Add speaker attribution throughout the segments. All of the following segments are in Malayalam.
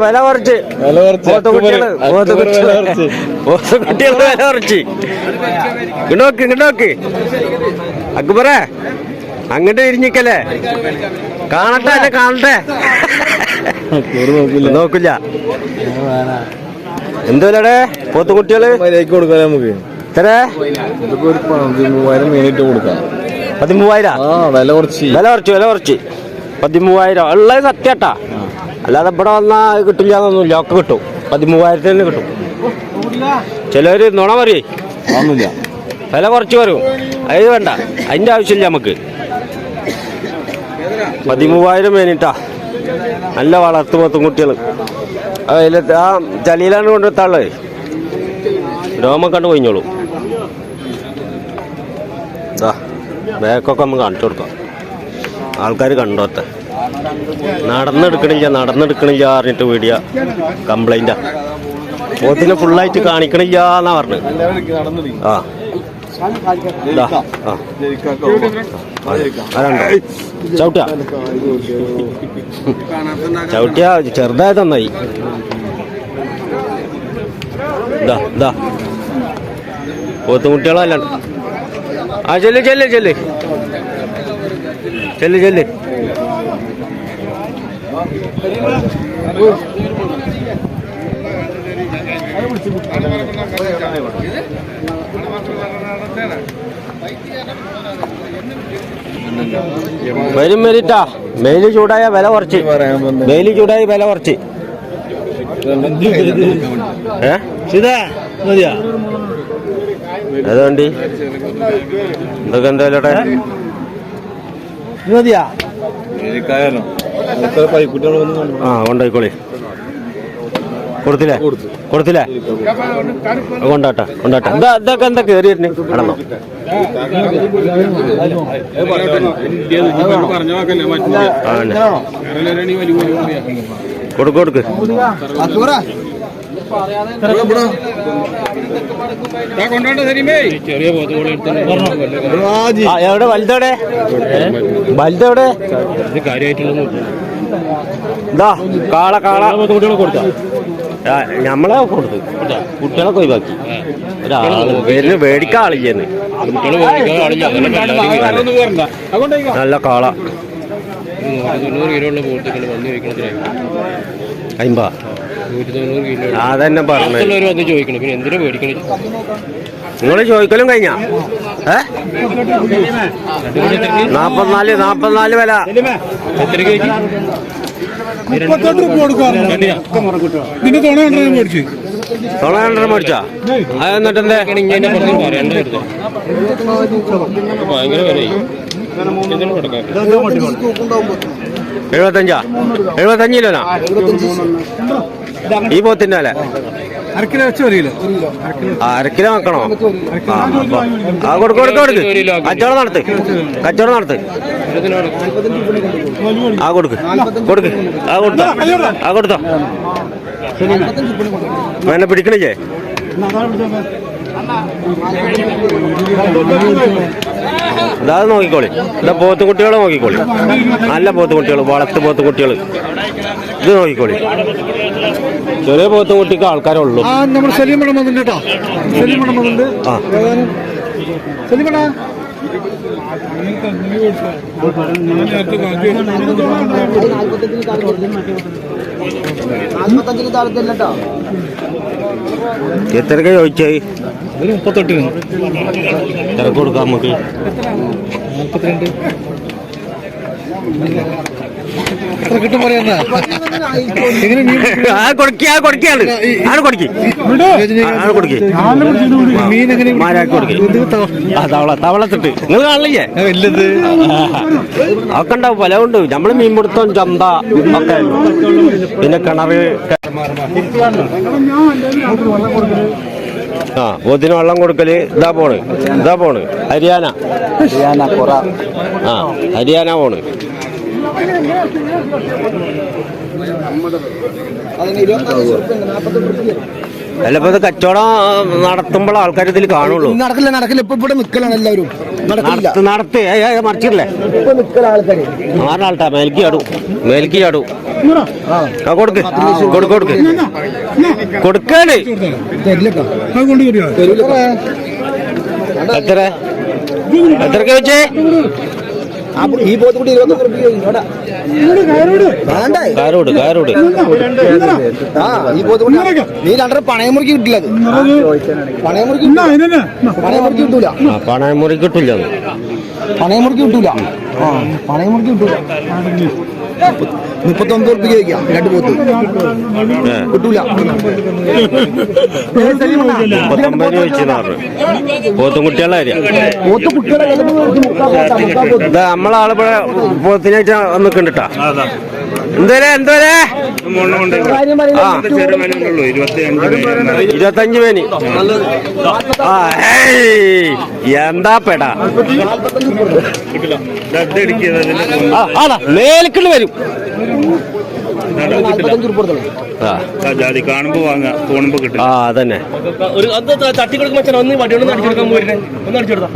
Speaker 1: വില കുറച്ച്. പോത്തുകുട്ടികൾ
Speaker 2: വില കുറച്ച്.
Speaker 1: ഇങ്ങോട്ട് ഇങ്ങോട്ട് അക്ബറേ അങ്ങോട്ട് തിരിഞ്ഞിക്കല്ലേ? കാണട്ടെ അല്ലെ കാണട്ടെ?
Speaker 2: നോക്കില്ല.
Speaker 1: എന്തുവല്ലേ
Speaker 2: പോത്തുകുട്ടികൾ കൊടുക്കാം നമുക്ക്.
Speaker 1: എത്ര
Speaker 2: പതിമൂവായിരം കൊടുക്കാം.
Speaker 1: പതിമൂവായിരം?
Speaker 2: ആ വില കുറച്ച്.
Speaker 1: വില കുറച്ച് വില കുറച്ച്. പതിമൂവായിരം. ഉള്ളത് സത്യട്ടാ. അല്ലാതെ ഇവിടെ വന്നാൽ കിട്ടില്ല എന്നൊന്നുമില്ല. ഒക്കെ കിട്ടും. പതിമൂവായിരത്തിന് കിട്ടും. ചിലർ നുണ പറയേ.
Speaker 2: ഒന്നുമില്ല.
Speaker 1: വില കുറച്ച് പറയും. അത് വേണ്ട. അതിന്റെ ആവശ്യമില്ല നമുക്ക്. പതിമൂവായിരം വേണിട്ടാ നല്ല വളർത്തു പത്തും കുട്ടികൾ അതിൽ ആ ചളിയിലാണ് കൊണ്ടുവത്താളേ രോമം കണ്ട് കഴിഞ്ഞോളൂ. ബാക്കൊക്കെ നമുക്ക് കാണിച്ചു കൊടുക്കാം. ആൾക്കാർ കണ്ടോത്തെ നടന്നെടുക്കണില്ല നടന്നെടുക്കണില്ല പറഞ്ഞിട്ട് വീഡിയോ കംപ്ലൈന്റാ പോത്തിനെ ഫുള്ളായിട്ട് കാണിക്കണില്ല എന്നാ പറഞ്ഞു. ആ. ചവിട്ടിയ? ചവിട്ടിയ ചെറുതായത് തന്നായി ഇതാ പോത്തുകുട്ടികളല്ല ആ ചെല്ല് ചെല്ല് ചെല്ല്. ചെല്ല് ചെല്ല്. വരും വരിട്ടാ മെയിൽ ചൂടായ വില കുറച്ച്. മെയിൽ ചൂടായി വില കുറച്ച്. ഏ?
Speaker 2: ഇതാ മതിയാ
Speaker 1: അതുകൊണ്ട് ഇതൊക്കെ എന്തായാലും
Speaker 2: മതിയാ? എനിക്കായാലോ
Speaker 1: ആ കൊണ്ടോയിക്കോളി കൊടുത്തില്ലേ?
Speaker 2: കൊടുത്തു.
Speaker 1: കൊടുത്തില്ലേ കൊണ്ടാട്ടെ കൊണ്ടാട്ടെ. എന്താ ഇതൊക്കെ എന്താ കയറി. കൊടുക്ക് കൊടുക്ക്. എവിടെ? വലുതെവിടെ വലുതെവിടെ ഇതാ കാള കാള. കുട്ടികളെ കൊടുത്ത? ഞമ്മളെ കൊടുത്തു. കുട്ടികളൊക്കെ ഒഴിവാക്കി ഒരാൾ പേരിന് മേടിക്കാൻ ആളില്ലെന്ന്. നല്ല കാള. അയിമ്പാ. അതന്നെ പറഞ്ഞേ നിങ്ങൾ ചോദിക്കലും കഴിഞ്ഞ? ഏ? നാപ്പത്തിനാല് നാപ്പത്തിനാല് വില.
Speaker 3: തുണ കണ്ടത് മേടിച്ചു.
Speaker 1: മേടിച്ചാ? അത് എന്നിട്ട് എന്തേ എഴുപത്തഞ്ചാ? എഴുപത്തഞ്ച് കിലോനാ? ഈ പോത്തിന്റെ
Speaker 3: വില? വെച്ച് ഒരു കിലോ.
Speaker 1: അര കിലോ വെക്കണോ? ആ കൊടുക്ക് കൊടുക്ക് കൊടുക്ക്. കച്ചവടം നടത്ത്. കച്ചവടം നടത്ത്. ആ കൊടുക്ക്. കൊടുക്ക്. ആ കൊടുത്തോ. ആ കൊടുത്തോ. എന്നെ പിടിക്കണില്ലേ? ഇതാ നോക്കിക്കോളി. ഇതാ പോത്ത് കുട്ടികളെ നോക്കിക്കോളി. നല്ല പോത്ത് കുട്ടികൾ വളർത്ത് പോത്ത് കുട്ടികൾ. ഇത് നോക്കിക്കോളി. ചെറിയ പോത്ത് കുട്ടിക്ക് ആൾക്കാരേ ഉള്ളൂ.
Speaker 3: ആ
Speaker 1: എത്രക്ക് ചോദിച്ചേ?
Speaker 3: മുപ്പത്തെട്ട്
Speaker 1: തിരക്ക് കൊടുക്കാം നമുക്ക്.
Speaker 3: നാൽപ്പത്തിരണ്ട് കിട്ടും
Speaker 1: തവള തവളത്തിട്ട്. നിങ്ങൾ കാണില്ലേ?
Speaker 3: വലുത്
Speaker 1: അതൊക്കെ ഉണ്ടാവും പല ഉണ്ട് നമ്മൾ മീൻ പിടുത്തം ചന്ത ഒക്കെ. പിന്നെ കിണറ് ആ പോത്തിന് വെള്ളം കൊടുക്കൽ. ഇതാ പോണ്. ഇതാ പോണ്. ഹരിയാന. ആ ഹരിയാന പോണ്. അല്ല ഇപ്പൊ ഇത് കച്ചവടം നടത്തുമ്പോൾ ആൾക്കാർ ഇതിൽ കാണുള്ളൂ.
Speaker 4: നടക്കില്ല നടക്കില്ല. ഇപ്പൊ ഇവിടെ നിക്കലാണ് എല്ലാവരും.
Speaker 1: നടത്തി മറിച്ചില്ലേ ആറാൾട്ടാ മേൽക്ക് ചാടു. മേൽക്ക് ചാടു. ആ. കൊടുക്ക്. കൊടുക്ക് കൊടുക്ക്. കൊടുക്കാണ്. എത്ര? എത്രക്ക് വെച്ചേ?
Speaker 4: ഇരുപത്തൊന്ന് റുപ്യ വേണ്ടേ
Speaker 1: കാരോട് കാരോട്
Speaker 4: ആ ഈ പോത്തുകുട്ടി നീ രണ്ടര പണയമുറിക്ക് കിട്ടില്ല. അത് പണയമുറിക്ക് പണയമുറിക്ക് കിട്ടൂല.
Speaker 1: പണയമുറി കിട്ടില്ല.
Speaker 4: പണയമുറിക്ക് കിട്ടൂല. പണയമുറിക്ക് കിട്ടൂല. മുപ്പത്തൊമ്പത് റുപ്യ ചോദിക്കാം. രണ്ട് പോത്ത്. കിട്ടൂല.
Speaker 1: മുപ്പത്തൊമ്പത് രൂപ വെച്ച് പറഞ്ഞു പോത്തും കുട്ടികളെ കാര്യം
Speaker 4: പോത്ത് കുട്ടികളെ
Speaker 1: നമ്മളാളിവിടെ പോത്തിനായിട്ട് വന്നിട്ടുണ്ടാ എന്തോരെ എന്തോരെ? ഇരുപത്തഞ്ച് പേന് എന്താ പെടാ? മേൽക്കുള്ള വരും.
Speaker 2: ജാതി കാണുമ്പോ വാങ്ങാ കിട്ടും.
Speaker 1: ആ അതന്നെ.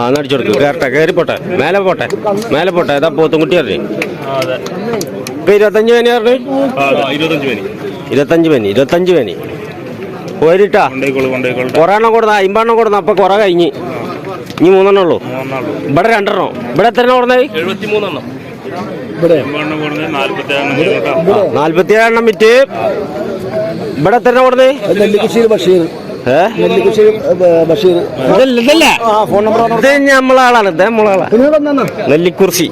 Speaker 1: ആ നടിച്ചു കൊടുക്ക്. കയറട്ടെ കയറി പോട്ടെ. മേലെ പോട്ടെ. മേലെ പോട്ടെ. ഏതാ പോത്തും കുട്ടി പറഞ്ഞു. ഇപ്പൊ ഇരുപത്തഞ്ച് പേന് പറഞ്ഞു?
Speaker 2: ഇരുപത്തഞ്ച് പേര്
Speaker 1: ഇരുപത്തഞ്ച് പേന് പോയിട്ടാ പേന്. കൊറേണ്ണം കൊടുന്ന അമ്പെണ്ണം കൊടുന്ന അപ്പൊ കൊറ കഴിഞ്ഞ്. ഇനി മൂന്നെണ്ണം ഉള്ളൂ. ഇവിടെ രണ്ടെണ്ണം. ഇവിടെ എത്ര എണ്ണം കൊടുന്നത്
Speaker 5: എഴുപത്തി മൂന്നെണ്ണം
Speaker 2: എണ്ണം കൊടുത്ത് നാല്പത്തി ഏഴെണ്ണം കേട്ടോ
Speaker 1: നാല്പത്തി ഏഴെണ്ണം വിറ്റ് ഇവിടെ എത്ര
Speaker 4: കൊടുത്തേ ബഷീർ.
Speaker 1: ഇത് നമ്മളാളാണ് ഇത് നമ്മളാളാ നെല്ലിക്കുറിശി.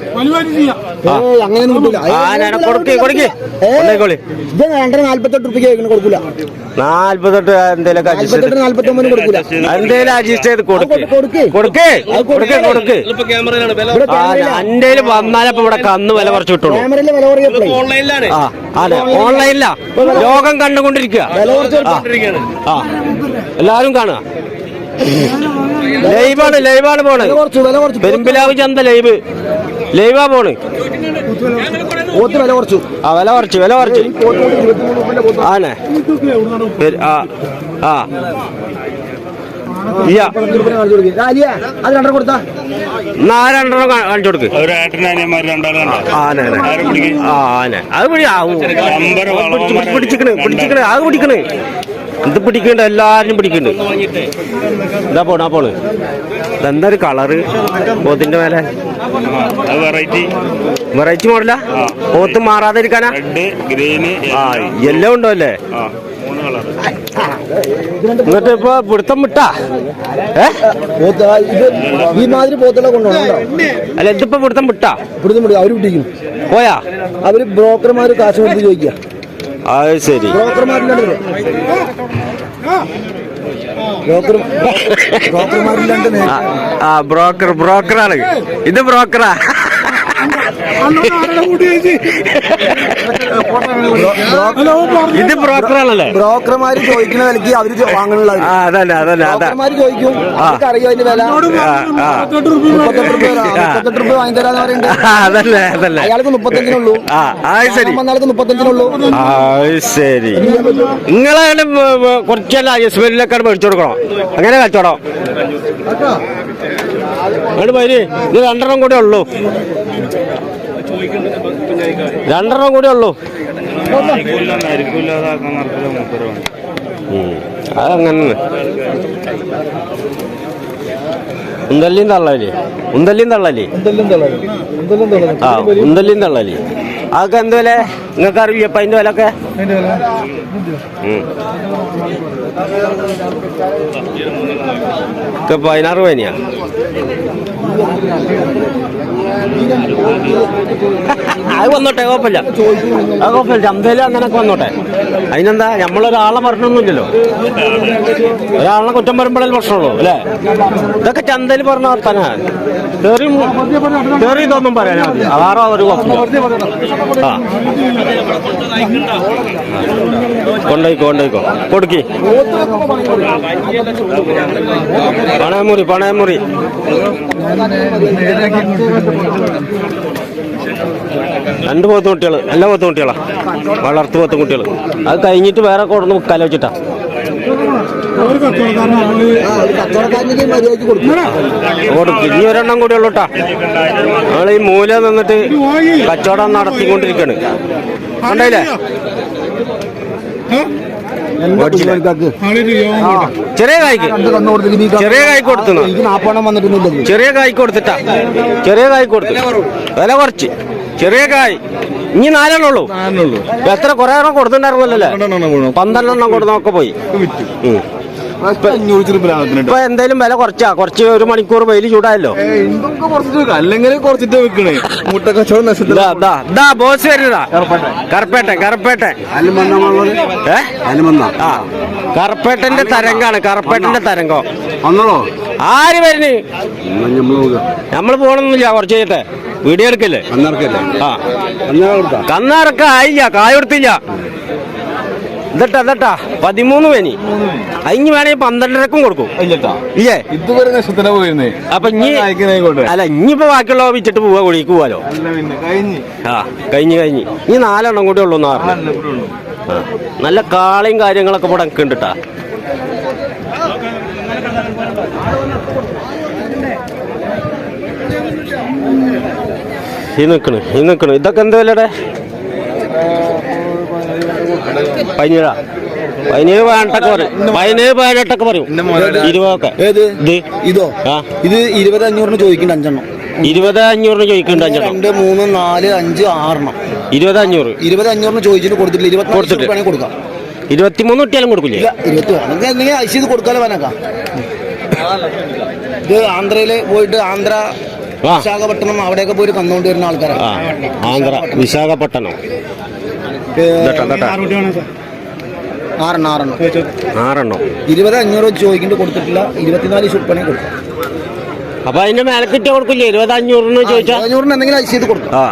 Speaker 1: കൊടുക്ക്
Speaker 4: നാല്പത്തെട്ട്
Speaker 1: എന്തേലൊക്കെ എന്തേലും അഡ്ജസ്റ്റ് ചെയ്ത് വന്നാലപ്പോ ഇവിടെ കന്ന് വില കുറച്ച് കിട്ടുള്ളൂ
Speaker 5: ഓൺലൈനിലാണ്
Speaker 1: ഓൺലൈനിലാ ലോകം കണ്ടുകൊണ്ടിരിക്കുക. ആ. എല്ലാരും കാണുക. ലൈവാണ് ലൈവാണ് പോണ്
Speaker 4: കുറച്ചു വില കുറച്ചു.
Speaker 1: പെരുമ്പിലാവ് ചന്ത ലൈവ്. ലൈവാ പോണ്.
Speaker 4: പോത്ത് വില കുറച്ചു
Speaker 1: ആ വില കുറച്ചു. വില കുറച്ച് ആനെ ആ. ആ രണ്ടെണ്ണം കാണിച്ചു കൊടുക്ക്. ആനെ അത് പിടിച്ചിക്കണ് പിടിക്കണ്. ഇത് പിടിക്കണ്ട എല്ലാരും പിടിക്കണ്ട് ഇതാ പോണ പോണ്. ഇതെന്താ ഒരു കളറ്? പോത്തിന്റെ മേലെ?
Speaker 2: അത് വെറൈറ്റി
Speaker 1: വെറൈറ്റി മോഡലാ പോത്ത് മാറാതെ
Speaker 2: ഇരിക്കാനാ ഗ്രീന്
Speaker 1: ആ എല്ലാം ഉണ്ടോ അല്ലേ? എന്നിട്ട് ഇപ്പൊ പിടുത്തം വിട്ടാ?
Speaker 4: ഈ മാതിരി പോത്തുള്ള കൊണ്ടുപോകണം
Speaker 1: അല്ല ഇതിപ്പോ പിടുത്തം വിട്ടാ?
Speaker 4: പിടുത്തം വിടും അവർ പിടിക്കും.
Speaker 1: പോയാ?
Speaker 4: അവർ ബ്രോക്കർമാര് കാശ് കൊടുത്ത് ചോദിക്കുക.
Speaker 1: അത് ശരി. ആ ബ്രോക്കർ ബ്രോക്കറാണ്. ഇത് ബ്രോക്കറാ. ഇത് ബ്രോക്കറാണല്ലേ?
Speaker 4: ബ്രോക്കർമാര് ചോദിക്കുന്ന വിലക്ക്
Speaker 1: അവർ വാങ്ങണുള്ളത്. അതല്ല അതല്ല
Speaker 4: ബ്രോക്കർമാര് ചോദിക്കും അറിയോ അതിന്റെ വില?
Speaker 1: ആ
Speaker 4: മുപ്പത്തെട്ട് വാങ്ങി തരാന്ന്
Speaker 1: അതല്ലേ അതല്ലേ.
Speaker 4: അയാൾക്ക് മുപ്പത്തഞ്ചിനുള്ളൂ.
Speaker 1: ശരി.
Speaker 4: മുപ്പത്തഞ്ചിനുള്ളൂ.
Speaker 1: ശരി. നിങ്ങളെ കുറച്ചല്ല മേടിച്ചു കൊടുക്കണം? അങ്ങനെ കച്ചവടം അങ്ങോട്ട് പോയി ഇത് രണ്ടെണ്ണം കൂടെ ഉള്ളൂ. രണ്ടെണ്ണം കൂടെ ഉള്ളൂ. അതങ്ങനെ ഉന്തല്ലിയും തള്ളലേ. ഉന്തല്ലിയും തള്ളലേ. ആ ഉന്തല്ലിയും തള്ളലേ. അതൊക്കെ എന്ത് വില? നിങ്ങൾക്ക് അറിയില്ല അപ്പൊ അതിന്റെ വില
Speaker 4: അതിന്റെ വില.
Speaker 1: ഒക്കെ അത് വന്നോട്ടെ കുഴപ്പമില്ല. അത് കുഴപ്പമില്ല ചന്തയിലും അങ്ങനൊക്കെ വന്നോട്ടെ. അതിനെന്താ നമ്മളൊരാളെ പറഞ്ഞൊന്നുമില്ലല്ലോ ഒരാളെ കുറ്റം പറയുമ്പോഴേ പ്രശ്നമുള്ളൂ അല്ലേ? ഇതൊക്കെ ചന്തയിൽ പറഞ്ഞ വർത്താനാ. കേറി കേറി ഇതൊന്നും പറയാനാ അതാറോ ഒരു കുഴപ്പമില്ല കൊണ്ടോയിക്കോ കൊണ്ടോയിക്കോ കൊടുക്കി. പണയമുറി പണയമുറി. രണ്ട് പോത്ത് കുട്ടികൾ എല്ലാ പോത്ത് കുട്ടികളാ. വളർത്തു പോത്ത് കുട്ടികൾ അത് കഴിഞ്ഞിട്ട് വേറെ കൊടുന്ന് മുക്കാല വെച്ചിട്ടാ. ഇനി ഒരെണ്ണം കൂടി ഉള്ളൂട്ടാ നമ്മൾ ഈ മൂല നിന്നിട്ട് കച്ചവടം നടത്തിക്കൊണ്ടിരിക്കണ്.
Speaker 4: ആ
Speaker 3: ചെറിയ കായ്ക്ക്.
Speaker 1: ചെറിയ
Speaker 4: കായ് വന്നിട്ടൊന്നുമില്ല
Speaker 1: ചെറിയ കായ് കൊടുത്തിട്ടാ. ചെറിയ കായ് കൊടുത്തു. വില കുറച്ച്. ചെറിയ കായ്. ഇനി നാലെണ്ണം ഉള്ളൂ
Speaker 2: നാലെണ്ണുള്ളൂ.
Speaker 1: എത്ര കുറെ എണ്ണം കൊടുത്തിട്ടുണ്ടായിരുന്നല്ലേ പന്ത്രണ്ടെണ്ണം കൊടുത്തൊക്കെ പോയി. ഇപ്പൊ എന്തായാലും വില കുറച്ചാ. കുറച്ച് ഒരു മണിക്കൂർ വെയിൽ ചൂടായല്ലോ.
Speaker 2: അല്ലെങ്കിൽ കുറച്ചിട്ട് വെക്കണേ. മുട്ട കച്ചവടം
Speaker 1: ദാ ബോസ് വരുന്നതാ ഏ? ആ. കറുപ്പേട്ടന്റെ തരംഗാണ് കറുപ്പേട്ടന്റെ തരംഗം.
Speaker 2: വന്നോ
Speaker 1: ആര് വരുന്നു? നമ്മൾ പോണൊന്നുമില്ല കുറച്ച് ചെയ്യട്ടെ വീഡിയോ എടുക്കല്ലേ?
Speaker 2: അന്നേർക്കല്ലേ
Speaker 1: ആ. കന്നാറൊക്കെ ആയില്ല കായ കൊടുത്തില്ല. ഇതട്ടാ ഇതട്ടാ. പതിമൂന്ന് പേനി അതിന് വേണേ പന്ത്രണ്ടരക്കും കൊടുക്കും.
Speaker 2: ഇല്ലട്ടാ.
Speaker 1: ഇല്ലേ?
Speaker 2: ഇതുവരെ നക്ഷത്ര പോയിരുന്നേ.
Speaker 1: അപ്പൊ ഇനി അല്ല ഇനിയിപ്പോ ബാക്കിയുള്ള വിറ്റിട്ട് പോവാ കുഴിക്ക് പോവാലോ. ആ കഴിഞ്ഞ് കഴിഞ്ഞ്. ഇനി നാലെണ്ണം കൂടി ഉള്ളൂ എന്നാ പറഞ്ഞത്.
Speaker 2: നല്ല
Speaker 1: കാളയും കാര്യങ്ങളൊക്കെ ഇവിടെ കണ്ടിട്ടാ. ഈ നിക്കണ് ഈ നിക്കണ്. ഇതൊക്കെ എന്താ വിലടെ? പതിനേഴാ. പതിനേഴ് പതിനെട്ടൊക്കെ പറയും. പതിനേഴ് പതിനെട്ടൊക്കെ പറയും. ഇരുപതൊക്കെ.
Speaker 4: ഏത്?
Speaker 1: ഇത്?
Speaker 4: ഇതോ?
Speaker 1: ആ.
Speaker 4: ഇത് ഇരുപത് അഞ്ഞൂറിന് ചോദിക്കുന്നുണ്ട് അഞ്ചെണ്ണം.
Speaker 1: ഇരുപത് അഞ്ഞൂറിന് ചോദിക്കുന്നുണ്ട് അഞ്ചെണ്ണം.
Speaker 4: രണ്ട് മൂന്ന് നാല് അഞ്ച് ആറെണ്ണം.
Speaker 1: ഇരുപത് അഞ്ഞൂറ്.
Speaker 4: ഇരുപത് അഞ്ഞൂറിന് ചോദിച്ചിട്ട് കൊടുത്തിട്ടില്ല. ഇരുപത്തി
Speaker 1: കൊടുത്തിട്ട്.
Speaker 4: വേണമെങ്കിൽ കൊടുക്കാം.
Speaker 1: ഇരുപത്തിമൂന്ന് കുട്ടിയാലും കൊടുക്കില്ലേ?
Speaker 4: ഇല്ല ഇരുപത്തി വേണമെങ്കിൽ എന്തെങ്കിലും ഐസ് ചെയ്ത് കൊടുക്കാലോ വേനക്കാം? ഇത് ആന്ധ്രയിൽ പോയിട്ട് ആന്ധ്ര വിശാഖപട്ടണം അവിടെയൊക്കെ പോയിട്ട് കന്നുകൊണ്ട് വരുന്ന ആൾക്കാരാണ്
Speaker 1: ആന്ധ്ര വിശാഖപട്ടണം.
Speaker 4: ആറെണ്ണം ആറെണ്ണം.
Speaker 1: ആറെണ്ണം.
Speaker 4: ഇരുപത് അഞ്ഞൂറ് വെച്ച് ചോദിക്കുന്നുണ്ട് കൊടുത്തിട്ടില്ല. ഇരുപത്തിനാല് ശുപ്പണി കൊടുത്തു
Speaker 1: അപ്പൊ അതിന്റെ മേലെ കിട്ടിയ കൊടുക്കില്ലേ? ഇരുപത് അഞ്ഞൂറിന് ചോദിച്ചാ?
Speaker 4: അഞ്ഞൂറിന് എന്തെങ്കിലും ഐസ് ചെയ്ത് കൊടുക്കും.
Speaker 1: ആ.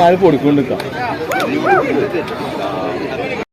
Speaker 2: ആര് പൊടിക്കൊണ്ടിരിക്കാം